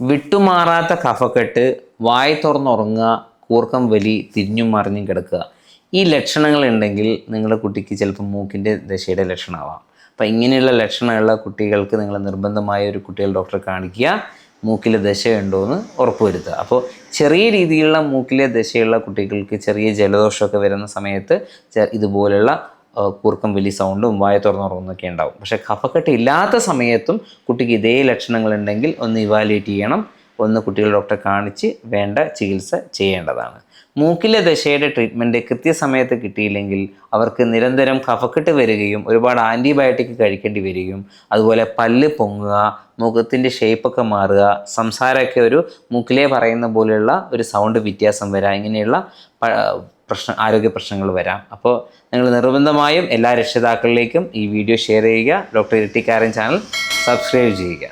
വിട്ടുമാറാത്ത കഫക്കെട്ട് വായ തുറന്നുറങ്ങുക കൂർക്കം വലി തിരിഞ്ഞും മറിഞ്ഞും കിടക്കുക. ഈ ലക്ഷണങ്ങൾ ഉണ്ടെങ്കിൽ നിങ്ങളുടെ കുട്ടിക്ക് ചിലപ്പോൾ മൂക്കിന്റെ ദശയുടെ ലക്ഷണമാവാം. അപ്പം ഇങ്ങനെയുള്ള ലക്ഷണമുള്ള കുട്ടികൾക്ക് നിങ്ങൾ നിർബന്ധമായ ഒരു കുട്ടികൾ ഡോക്ടറെ കാണിക്കുക. മൂക്കിലെ ദശയുണ്ടോ എന്ന് ഉറപ്പുവരുത്തുക. അപ്പോൾ ചെറിയ രീതിയിലുള്ള മൂക്കിലെ ദശയുള്ള കുട്ടികൾക്ക് ചെറിയ ജലദോഷമൊക്കെ വരുന്ന സമയത്ത് ചെ- ഇതുപോലുള്ള ആ, കൂർക്കം വലി സൗണ്ടും വായ തുറന്നുറങ്ങുന്നൊക്കെ ഉണ്ടാവും. പക്ഷേ കഫക്കെട്ട് ഇല്ലാത്ത സമയത്തും കുട്ടിക്ക് ഇതേ ലക്ഷണങ്ങൾ ഉണ്ടെങ്കിൽ ഒന്ന് ഇവാലുവേറ്റ് ചെയ്യണം. ഒന്ന് കുട്ടികൾ ഡോക്ടറെ കാണിച്ച് വേണ്ട ചികിത്സ ചെയ്യേണ്ടതാണ്. മൂക്കിലെ ദശയുടെ ട്രീറ്റ്മെന്റ് കൃത്യസമയത്ത് കിട്ടിയില്ലെങ്കിൽ അവർക്ക് നിരന്തരം കഫക്കെട്ട് വരികയും ഒരുപാട് ആന്റിബയോട്ടിക് കഴിക്കേണ്ടി വരികയും അതുപോലെ പല്ല് പൊങ്ങുക മുഖത്തിന്റെ ഷേപ്പൊക്കെ മാറുക സംസാരമൊക്കെ ഒരു മൂക്കിലെ പറയുന്ന പോലെയുള്ള ഒരു സൗണ്ട് വ്യത്യാസം വരിക ഇങ്ങനെയുള്ള പ്രശ്ന ആരോഗ്യ പ്രശ്നങ്ങൾ വരാം. അപ്പോൾ നിങ്ങൾ നിർബന്ധമായും എല്ലാ രക്ഷിതാക്കളിലേക്കും ഈ വീഡിയോ ഷെയർ ചെയ്യുക. ഡോക്ടർ ഇരട്ടിക്കാരൻ ചാനൽ സബ്സ്ക്രൈബ് ചെയ്യുക.